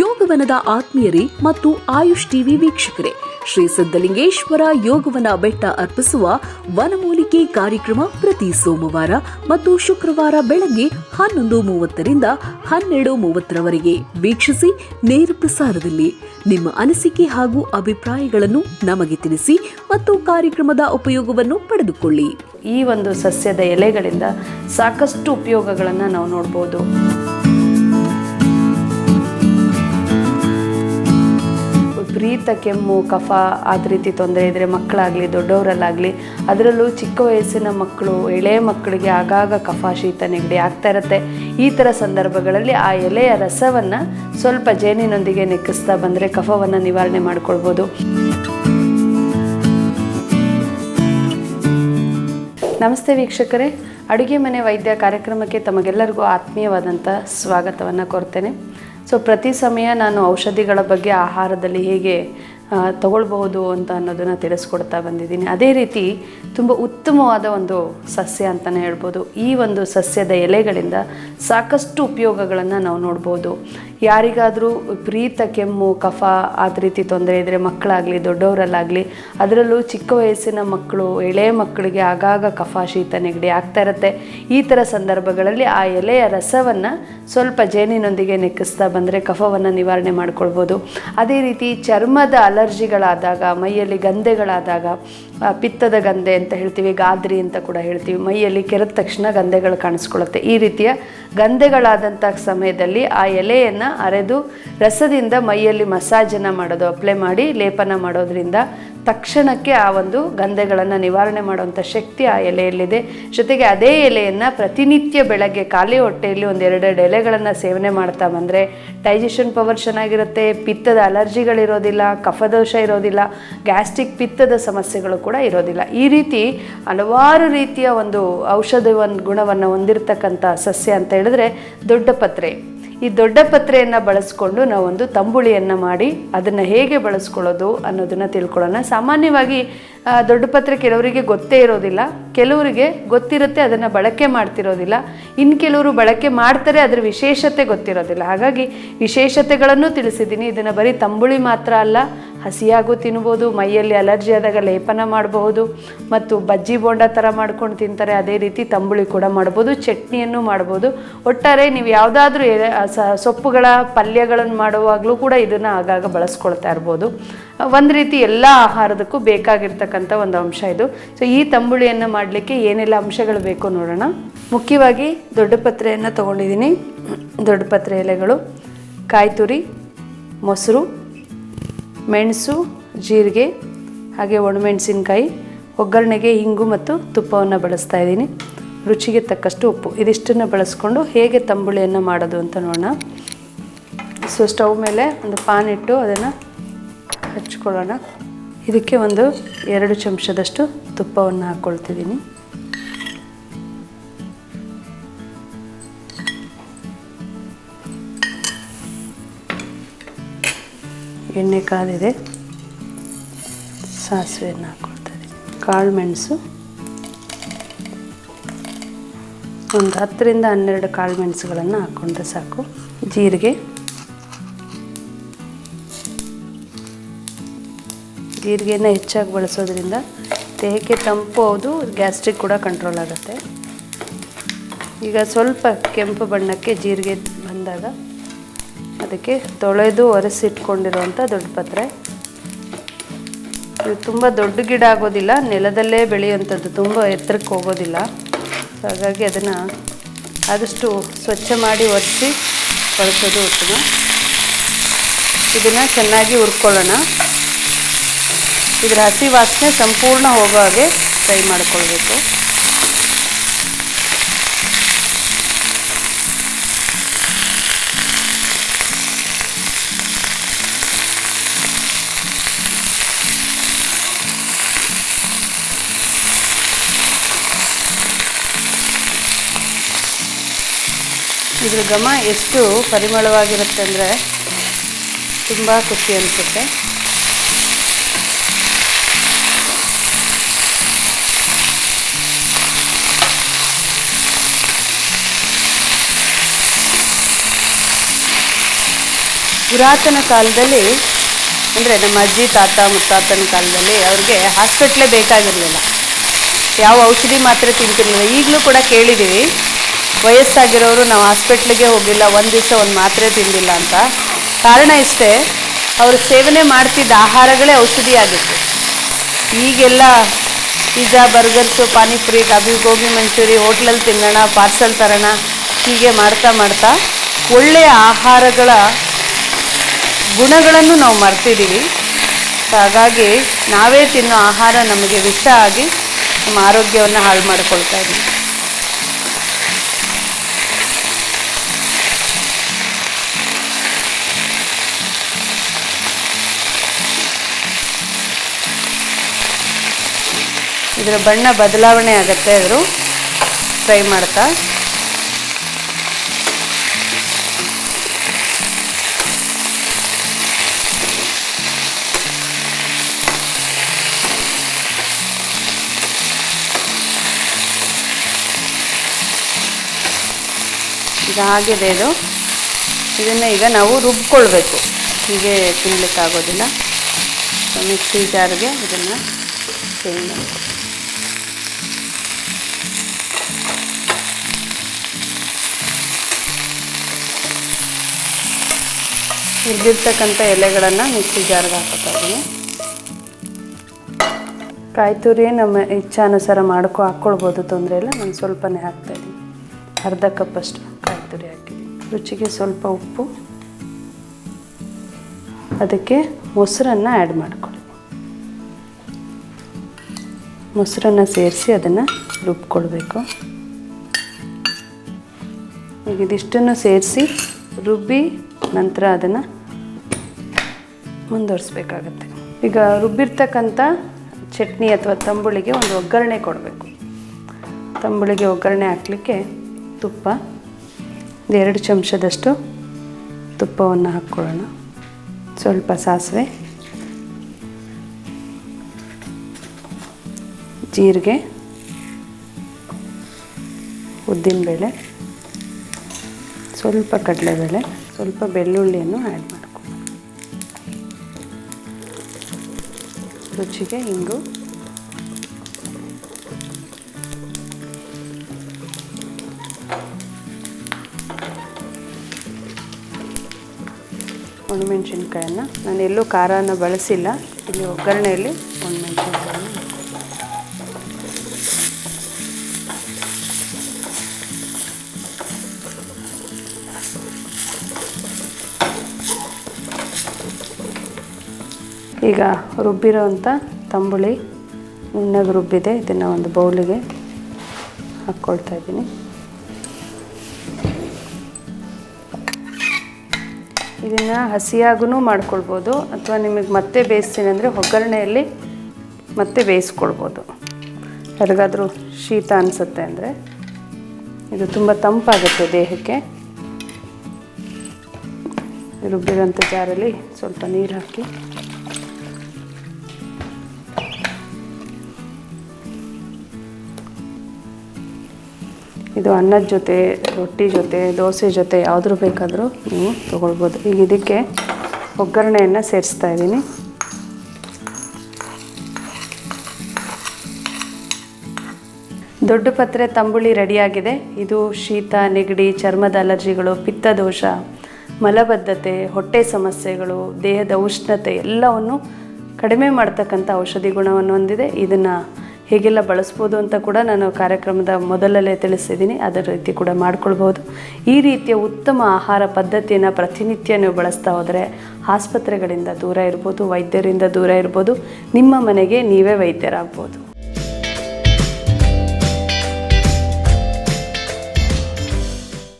ಯೋಗವನದ ಆತ್ಮೀಯರೇ ಮತ್ತು ಆಯುಷ್ ಟಿವಿ ವೀಕ್ಷಕರೇ, ಶ್ರೀ ಸಿದ್ದಲಿಂಗೇಶ್ವರ ಯೋಗವನ ಬೆಟ್ಟ ಅರ್ಪಿಸುವ ವನಮೂಲಿಕೆ ಕಾರ್ಯಕ್ರಮ ಪ್ರತಿ ಸೋಮವಾರ ಮತ್ತು ಶುಕ್ರವಾರ ಬೆಳಗ್ಗೆ ಹನ್ನೊಂದು ಮೂವತ್ತರಿಂದ ಹನ್ನೆರಡು ಮೂವತ್ತರವರೆಗೆ ವೀಕ್ಷಿಸಿ ನೇರ ಪ್ರಸಾರದಲ್ಲಿ. ನಿಮ್ಮ ಅನಿಸಿಕೆ ಹಾಗೂ ಅಭಿಪ್ರಾಯಗಳನ್ನು ನಮಗೆ ತಿಳಿಸಿ ಮತ್ತು ಕಾರ್ಯಕ್ರಮದ ಉಪಯೋಗವನ್ನು ಪಡೆದುಕೊಳ್ಳಿ. ಈ ಒಂದು ಸಸ್ಯದ ಎಲೆಗಳಿಂದ ಸಾಕಷ್ಟು ಉಪಯೋಗಗಳನ್ನು ನಾವು ನೋಡ್ಬೋದು. ವಿಪರೀತ ಕೆಮ್ಮು, ಕಫ ಆದ ರೀತಿ ತೊಂದರೆ ಇದ್ದರೆ ಮಕ್ಕಳಾಗಲಿ, ದೊಡ್ಡವರಲ್ಲಾಗಲಿ, ಅದರಲ್ಲೂ ಚಿಕ್ಕ ವಯಸ್ಸಿನ ಮಕ್ಕಳು, ಎಳೆ ಮಕ್ಕಳಿಗೆ ಆಗಾಗ ಕಫ, ಶೀತ, ನೆಗಡಿ ಆಗ್ತಾ ಇರುತ್ತೆ. ಈ ಥರ ಸಂದರ್ಭಗಳಲ್ಲಿ ಆ ಎಲೆಯ ರಸವನ್ನು ಸ್ವಲ್ಪ ಜೇನಿನೊಂದಿಗೆ ನೆಕ್ಕಿಸ್ತಾ ಬಂದರೆ ಕಫವನ್ನು ನಿವಾರಣೆ ಮಾಡಿಕೊಳ್ಬೋದು. ನಮಸ್ತೆ ವೀಕ್ಷಕರೇ. ಅಡುಗೆ ಮನೆ ವೈದ್ಯ ಕಾರ್ಯಕ್ರಮಕ್ಕೆ ತಮಗೆಲ್ಲರಿಗೂ ಆತ್ಮೀಯವಾದಂಥ ಸ್ವಾಗತವನ್ನು ಕೋರ್ತೇನೆ. ಸೊ ಪ್ರತಿ ಸಮಯ ನಾನು ಔಷಧಿಗಳ ಬಗ್ಗೆ ಆಹಾರದಲ್ಲಿ ಹೇಗೆ ತಗೊಳ್ಬಹುದು ಅಂತ ಅನ್ನೋದನ್ನು ತಿಳಿಸ್ಕೊಡ್ತಾ ಬಂದಿದ್ದೀನಿ. ಅದೇ ರೀತಿ ತುಂಬ ಉತ್ತಮವಾದ ಒಂದು ಸಸ್ಯ ಅಂತಲೇ ಹೇಳ್ಬೋದು. ಈ ಒಂದು ಸಸ್ಯದ ಎಲೆಗಳಿಂದ ಸಾಕಷ್ಟು ಉಪಯೋಗಗಳನ್ನು ನಾವು ನೋಡ್ಬೋದು. ಯಾರಿಗಾದರೂ ವಿಪರೀತ ಕೆಮ್ಮು, ಕಫ ಆ ರೀತಿ ತೊಂದರೆ ಇದ್ದರೆ ಮಕ್ಕಳಾಗಲಿ, ದೊಡ್ಡವರಲ್ಲಾಗಲಿ, ಅದರಲ್ಲೂ ಚಿಕ್ಕ ವಯಸ್ಸಿನ ಮಕ್ಕಳು, ಎಳೆ ಮಕ್ಕಳಿಗೆ ಆಗಾಗ ಕಫ, ಶೀತ, ನೆಗಡಿ ಆಗ್ತಾ ಇರುತ್ತೆ. ಈ ಥರ ಸಂದರ್ಭಗಳಲ್ಲಿ ಆ ಎಲೆಯ ರಸವನ್ನು ಸ್ವಲ್ಪ ಜೇನಿನೊಂದಿಗೆ ನೆಕ್ಕಿಸ್ತಾ ಬಂದರೆ ಕಫವನ್ನು ನಿವಾರಣೆ ಮಾಡ್ಕೊಳ್ಬೋದು. ಅದೇ ರೀತಿ ಚರ್ಮದ ಅಲರ್ಜಿಗಳಾದಾಗ, ಮೈಯಲ್ಲಿ ಗಂಧೆಗಳಾದಾಗ ಪಿತ್ತದ ಗಂಧೆ ಅಂತ ಹೇಳ್ತೀವಿ, ಗಾದ್ರಿ ಅಂತ ಕೂಡ ಹೇಳ್ತೀವಿ, ಮೈಯಲ್ಲಿ ಕೆರೆದ ತಕ್ಷಣ ಗಂಧೆಗಳು ಕಾಣಿಸ್ಕೊಳ್ಳುತ್ತೆ ಈ ರೀತಿಯ ಗಂಧೆಗಳಾದಂಥ ಸಮಯದಲ್ಲಿ ಆ ಎಲೆಯನ್ನು ಅರೆದು ರಸದಿಂದ ಮೈಯಲ್ಲಿ ಮಸಾಜನ್ನು ಮಾಡೋದು ಅಪ್ಲೈ ಮಾಡಿ ಲೇಪನ ಮಾಡೋದ್ರಿಂದ ತಕ್ಷಣಕ್ಕೆ ಆ ಒಂದು ಗಂಧೆಗಳನ್ನು ನಿವಾರಣೆ ಮಾಡುವಂಥ ಶಕ್ತಿ ಆ ಎಲೆಯಲ್ಲಿದೆ. ಜೊತೆಗೆ ಅದೇ ಎಲೆಯನ್ನು ಪ್ರತಿನಿತ್ಯ ಬೆಳಗ್ಗೆ ಖಾಲಿ ಹೊಟ್ಟೆಯಲ್ಲಿ ಒಂದು ಎರಡೆರಡು ಎಲೆಗಳನ್ನು ಸೇವನೆ ಮಾಡ್ತಾ ಬಂದರೆ ಡೈಜೆಷನ್ ಪವರ್ ಚೆನ್ನಾಗಿರುತ್ತೆ, ಪಿತ್ತದ ಅಲರ್ಜಿಗಳಿರೋದಿಲ್ಲ ಕಫದೋಷ ಇರೋದಿಲ್ಲ, ಗ್ಯಾಸ್ಟ್ರಿಕ್ ಪಿತ್ತದ ಸಮಸ್ಯೆಗಳು ಕೂಡ ಇರೋದಿಲ್ಲ. ಈ ರೀತಿ ಹಲವಾರು ರೀತಿಯ ಒಂದು ಔಷಧ ಗುಣವನ್ನು ಹೊಂದಿರತಕ್ಕಂಥ ಸಸ್ಯ ಅಂತ ಹೇಳಿದ್ರೆ ದೊಡ್ಡ ಪತ್ರೆ. ಈ ದೊಡ್ಡ ಪತ್ರೆಯನ್ನು ಬಳಸ್ಕೊಂಡು ನಾವೊಂದು ತಂಬುಳಿಯನ್ನು ಮಾಡಿ ಅದನ್ನು ಹೇಗೆ ಬಳಸ್ಕೊಳ್ಳೋದು ಅನ್ನೋದನ್ನು ತಿಳ್ಕೊಳ್ಳೋಣ. ಸಾಮಾನ್ಯವಾಗಿ ದೊಡ್ಡ ಪತ್ರೆ ಕೆಲವರಿಗೆ ಗೊತ್ತೇ ಇರೋದಿಲ್ಲ. ಕೆಲವರಿಗೆ ಗೊತ್ತಿರುತ್ತೆ, ಅದನ್ನು ಬಳಕೆ ಮಾಡ್ತಿರೋದಿಲ್ಲ. ಇನ್ನು ಕೆಲವರು ಬಳಕೆ ಮಾಡ್ತಾರೆ, ಅದರ ವಿಶೇಷತೆ ಗೊತ್ತಿರೋದಿಲ್ಲ. ಹಾಗಾಗಿ ವಿಶೇಷತೆಗಳನ್ನು ತಿಳಿಸಿದ್ದೀನಿ. ಇದನ್ನು ಬರೀ ತಂಬುಳಿ ಮಾತ್ರ ಅಲ್ಲ, ಹಸಿಯಾಗೂ ತಿನ್ಬೋದು, ಮೈಯಲ್ಲಿ ಅಲರ್ಜಿ ಆದಾಗ ಲೇಪನ ಮಾಡಬಹುದು, ಮತ್ತು ಬಜ್ಜಿ ಬೋಂಡ ಥರ ಮಾಡ್ಕೊಂಡು ತಿಂತಾರೆ, ಅದೇ ರೀತಿ ತಂಬುಳಿ ಕೂಡ ಮಾಡ್ಬೋದು, ಚಟ್ನಿಯನ್ನು ಮಾಡ್ಬೋದು. ಒಟ್ಟಾರೆ ನೀವು ಯಾವುದಾದ್ರೂ ಸೊಪ್ಪುಗಳ ಪಲ್ಯಗಳನ್ನು ಮಾಡುವಾಗಲೂ ಕೂಡ ಇದನ್ನು ಆಗಾಗ ಬಳಸ್ಕೊಳ್ತಾ ಇರ್ಬೋದು. ಒಂದು ರೀತಿ ಎಲ್ಲ ಆಹಾರದಕ್ಕೂ ಬೇಕಾಗಿರ್ತಕ್ಕಂಥ ಒಂದು ಅಂಶ ಇದು. ಸೊ ಈ ತಂಬುಳಿಯನ್ನು ಮಾಡಲಿಕ್ಕೆ ಏನೆಲ್ಲ ಅಂಶಗಳು ಬೇಕು ನೋಡೋಣ. ಮುಖ್ಯವಾಗಿ ದೊಡ್ಡ ಪತ್ರೆಯನ್ನು ತೊಗೊಂಡಿದ್ದೀನಿ. ದೊಡ್ಡ ಪತ್ರೆ ಎಲೆಗಳು ಕಾಯಿ ತುರಿ ಮೊಸರು, ಮೆಣಸು, ಜೀರಿಗೆ, ಹಾಗೆ ಒಣಮೆಣಸಿನಕಾಯಿ, ಒಗ್ಗರಣೆಗೆ ಹಿಂಗು ಮತ್ತು ತುಪ್ಪವನ್ನು ಬಳಸ್ತಾ ಇದ್ದೀನಿ. ರುಚಿಗೆ ತಕ್ಕಷ್ಟು ಉಪ್ಪು. ಇದಿಷ್ಟನ್ನು ಬಳಸ್ಕೊಂಡು ಹೇಗೆ ತಂಬುಳಿಯನ್ನು ಮಾಡೋದು ಅಂತ ನೋಡೋಣ. ಸೊ ಸ್ಟವ್ ಮೇಲೆ ಒಂದು ಪಾನ್ ಇಟ್ಟು ಅದನ್ನು ಹಚ್ಕೊಳ್ಳೋಣ. ಇದಕ್ಕೆ ಒಂದು ಎರಡು ಚಮಚದಷ್ಟು ತುಪ್ಪವನ್ನು ಹಾಕ್ಕೊಳ್ತಿದ್ದೀನಿ. ಎಣ್ಣೆ ಕಾದಿದೆ ಸಾಸಿವೆಯನ್ನು ಹಾಕ್ಕೊಳ್ತಾ ಇದ್ದೀನಿ ಕಾಳು ಮೆಣಸು. ಒಂದು ಹತ್ತರಿಂದ ಹನ್ನೆರಡು ಕಾಳು ಮೆಣಸುಗಳನ್ನು ಹಾಕ್ಕೊಂಡ್ರೆ ಸಾಕು. ಜೀರಿಗೆ. ಜೀರಿಗೆನ ಹೆಚ್ಚಾಗಿ ಬಳಸೋದ್ರಿಂದ ದೇಹಕ್ಕೆ ತಂಪು ಹೌದು, ಗ್ಯಾಸ್ಟ್ರಿಕ್ ಕೂಡ ಕಂಟ್ರೋಲ್ ಆಗುತ್ತೆ. ಈಗ ಸ್ವಲ್ಪ ಕೆಂಪು ಬಣ್ಣಕ್ಕೆ ಜೀರಿಗೆ ಬಂದಾಗ ಅದಕ್ಕೆ ತೊಳೆದು ಒರೆಸಿಟ್ಕೊಂಡಿರುವಂಥ ದೊಡ್ಡ ಪತ್ರೆ. ಇದು ತುಂಬ ದೊಡ್ಡ ಗಿಡ ಆಗೋದಿಲ್ಲ, ನೆಲದಲ್ಲೇ ಬೆಳೆಯುವಂಥದ್ದು, ತುಂಬ ಎತ್ತರಕ್ಕೆ ಹೋಗೋದಿಲ್ಲ. ಸೊ ಹಾಗಾಗಿ ಅದನ್ನು ಆದಷ್ಟು ಸ್ವಚ್ಛ ಮಾಡಿ ಒರೆಸಿ ಬಳಸೋದು ಉತ್ತಮ. ಇದನ್ನು ಚೆನ್ನಾಗಿ ಹುರ್ಕೊಳ್ಳೋಣ. ಇದರ ಹಸಿ ವಾಸನೆ ಸಂಪೂರ್ಣ ಹೋಗೋ ಹಾಗೆ ಫ್ರೈ ಮಾಡ್ಕೊಳ್ಬೇಕು. ಇದ್ರ ಘಮ ಎಷ್ಟು ಪರಿಮಳವಾಗಿರುತ್ತೆ ಅಂದರೆ ತುಂಬ ಖುಷಿ ಅನಿಸುತ್ತೆ. ಪುರಾತನ ಕಾಲದಲ್ಲಿ, ಅಂದರೆ ನಮ್ಮ ಅಜ್ಜಿ, ತಾತ, ಮುತ್ತಾತನ ಕಾಲದಲ್ಲಿ ಅವ್ರಿಗೆ ಹಾಸ್ಪಿಟ್ಲೇ ಬೇಕಾಗಿರಲಿಲ್ಲ. ಯಾವ ಔಷಧಿ ಮಾತ್ರ ತಿಂತಿರಲಿಲ್ಲ. ಈಗಲೂ ಕೂಡ ಕೇಳಿದ್ದೀವಿ ವಯಸ್ಸಾಗಿರೋರು ನಾವು ಹಾಸ್ಪಿಟ್ಲಿಗೆ ಹೋಗಿಲ್ಲ ಒಂದು ದಿವಸ ಒಂದು ಮಾತ್ರೆ ತಿಂದಿಲ್ಲ ಅಂತ. ಕಾರಣ ಇಷ್ಟೇ, ಅವರು ಸೇವನೆ ಮಾಡ್ತಿದ್ದ ಆಹಾರಗಳೇ ಔಷಧಿ ಆಗಿತ್ತು ಈಗೆಲ್ಲ ಪಿಜ್ಜಾ ಬರ್ಗರ್ಸು ಪಾನಿಪುರಿ ಗಾಬಿ ಗೋಬಿ ಮಂಚೂರಿ ಹೋಟ್ಲಲ್ಲಿ ತಿನ್ನೋಣ, ಪಾರ್ಸಲ್ ತರೋಣ, ಹೀಗೆ ಮಾಡ್ತಾ ಮಾಡ್ತಾ ಒಳ್ಳೆಯ ಆಹಾರಗಳ ಗುಣಗಳನ್ನು ನಾವು ಮರ್ತಿದ್ದೀವಿ. ಹಾಗಾಗಿ ನಾವೇ ತಿನ್ನೋ ಆಹಾರ ನಮಗೆ ವಿಷ ಆಗಿ ನಮ್ಮ ಆರೋಗ್ಯವನ್ನು ಹಾಳು ಮಾಡ್ಕೊಳ್ತಾ ಇದ್ದೀವಿ ಇದರ ಬಣ್ಣ ಬದಲಾವಣೆ ಆಗುತ್ತೆ ಅದರು ಫ್ರೈ ಮಾಡ್ತಾ. ಈಗ ಆಗಿದೆ ಇದು. ಇದನ್ನು ಈಗ ನಾವು ರುಬ್ಕೊಳ್ಬೇಕು. ಹೀಗೆ ತಿನ್ನಲಿಕ್ಕಾಗೋದಿಲ್ಲ ಮಿಕ್ಸಿ ಜಾರ್ಗೆ ಇದನ್ನು ಚೇಂಜ್ ಮಾಡಿ ಹುರಿದಿರ್ತಕ್ಕಂಥ ಎಲೆಗಳನ್ನು ಮಿಕ್ಸಿ ಜಾರ್ಗೆ ಹಾಕೋತಾ ಇದ್ದೀನಿ. ಕಾಯಿ ತುರಿ ನಮ್ಮ ಇಚ್ಛಾನುಸಾರ ಮಾಡ್ಕೊ ಹಾಕ್ಕೊಳ್ಬೋದು, ತೊಂದರೆ ಇಲ್ಲ. ನಾನು ಸ್ವಲ್ಪನೇ ಹಾಕ್ತಾಯಿದ್ದೀನಿ ಅರ್ಧ ಕಪ್ಪಷ್ಟು ಕಾಯಿ ತುರಿ ಹಾಕಿದ್ದೀನಿ. ರುಚಿಗೆ ಸ್ವಲ್ಪ ಉಪ್ಪು. ಅದಕ್ಕೆ ಮೊಸರನ್ನು ಆ್ಯಡ್ ಮಾಡ್ಕೊಳ್ಳಿ. ಮೊಸರನ್ನು ಸೇರಿಸಿ ಅದನ್ನು ರುಬ್ಕೊಳ್ಬೇಕು. ಈಗ ಇದಿಷ್ಟನ್ನು ಸೇರಿಸಿ ರುಬ್ಬಿ ನಂತರ ಅದನ್ನು ಮುಂದುವರಿಸ್ಬೇಕಾಗತ್ತೆ. ಈಗ ರುಬ್ಬಿರ್ತಕ್ಕಂಥ ಚಟ್ನಿ ಅಥವಾ ತಂಬುಳಿಗೆ ಒಂದು ಒಗ್ಗರಣೆ ಕೊಡಬೇಕು. ತಂಬುಳಿಗೆ ಒಗ್ಗರಣೆ ಹಾಕಲಿಕ್ಕೆ ತುಪ್ಪ, ಒಂದು ಎರಡು ಚಮಚದಷ್ಟು ತುಪ್ಪವನ್ನು ಹಾಕ್ಕೊಳ್ಳೋಣ. ಸ್ವಲ್ಪ ಸಾಸಿವೆ, ಜೀರಿಗೆ, ಉದ್ದಿನಬೇಳೆ, ಸ್ವಲ್ಪ ಕಡಲೆಬೇಳೆ, ಸ್ವಲ್ಪ ಬೆಳ್ಳುಳ್ಳಿಯನ್ನು ಆ್ಯಡ್ ಮಾಡ್ಕೊ ರುಚಿಗೆ ಹಿಂಗು ಒಣಮೆಣಸಿನ್ಕಾಯನ್ನು ನಾನು ಎಲ್ಲೂ ಖಾರನ ಬಳಸಿಲ್ಲ. ಇಲ್ಲಿ ಒಗ್ಗರಣೆಯಲ್ಲಿ ಒಣಮೆಣಸಿನ್ಕಾಯನ್ನು ಈಗ ರುಬ್ಬಿರೋವಂಥ ತಂಬುಳಿ ನುಣ್ಣಗೆ ರುಬ್ಬಿದೆ, ಇದನ್ನು ಒಂದು ಬೌಲಿಗೆ ಹಾಕ್ಕೊಳ್ತಾ ಇದ್ದೀನಿ. ಇದನ್ನು ಹಸಿಯಾಗೂ ಮಾಡ್ಕೊಳ್ಬೋದು, ಅಥವಾ ನಿಮಗೆ ಮತ್ತೆ ಬೇಯಿಸ್ತೀನಿ ಅಂದರೆ ಒಗ್ಗರಣೆಯಲ್ಲಿ ಮತ್ತೆ ಬೇಯಿಸ್ಕೊಳ್ಬೋದು. ಯಾರಿಗಾದರೂ ಶೀತ ಅನಿಸುತ್ತೆ ಅಂದರೆ ಇದು ತುಂಬ ತಂಪಾಗುತ್ತೆ ದೇಹಕ್ಕೆ. ರುಬ್ಬಿರೋಂಥ ಜಾರಲ್ಲಿ ಸ್ವಲ್ಪ ನೀರು ಹಾಕಿ. ಇದು ಅನ್ನದ ಜೊತೆ, ರೊಟ್ಟಿ ಜೊತೆ, ದೋಸೆ ಜೊತೆ ಯಾವುದ್ರ ಬೇಕಾದರೂ ನೀವು ತೊಗೊಳ್ಬೋದು. ಈಗ ಇದಕ್ಕೆ ಒಗ್ಗರಣೆಯನ್ನು ಸೇರಿಸ್ತಾ ಇದ್ದೀನಿ. ದೊಡ್ಡ ಪತ್ರೆ ತಂಬುಳಿ ರೆಡಿಯಾಗಿದೆ. ಇದು ಶೀತ, ನೆಗಡಿ, ಚರ್ಮದ ಅಲರ್ಜಿಗಳು ಪಿತ್ತದೋಷ ಮಲಬದ್ಧತೆ, ಹೊಟ್ಟೆ ಸಮಸ್ಯೆಗಳು, ದೇಹದ ಉಷ್ಣತೆ ಎಲ್ಲವನ್ನು ಕಡಿಮೆ ಮಾಡ್ತಕ್ಕಂಥ ಔಷಧಿ ಗುಣವನ್ನು ಹೊಂದಿದೆ. ಇದನ್ನು ಹೇಗೆಲ್ಲ ಬಳಸ್ಬೋದು ಅಂತ ಕೂಡ ನಾನು ಕಾರ್ಯಕ್ರಮದ ಮೊದಲಲ್ಲೇ ತಿಳಿಸಿದ್ದೀನಿ. ಅದರ ರೀತಿ ಕೂಡ ಮಾಡ್ಕೊಳ್ಬೋದು ಈ ರೀತಿಯ ಉತ್ತಮ ಆಹಾರ ಪದ್ಧತಿಯನ್ನು ಪ್ರತಿನಿತ್ಯ ನೀವು ಬಳಸ್ತಾ ಹೋದರೆ ಆಸ್ಪತ್ರೆಗಳಿಂದ ದೂರ ಇರ್ಬೋದು, ವೈದ್ಯರಿಂದ ದೂರ ಇರ್ಬೋದು, ನಿಮ್ಮ ಮನೆಗೆ ನೀವೇ ವೈದ್ಯರಾಗ್ಬೋದು.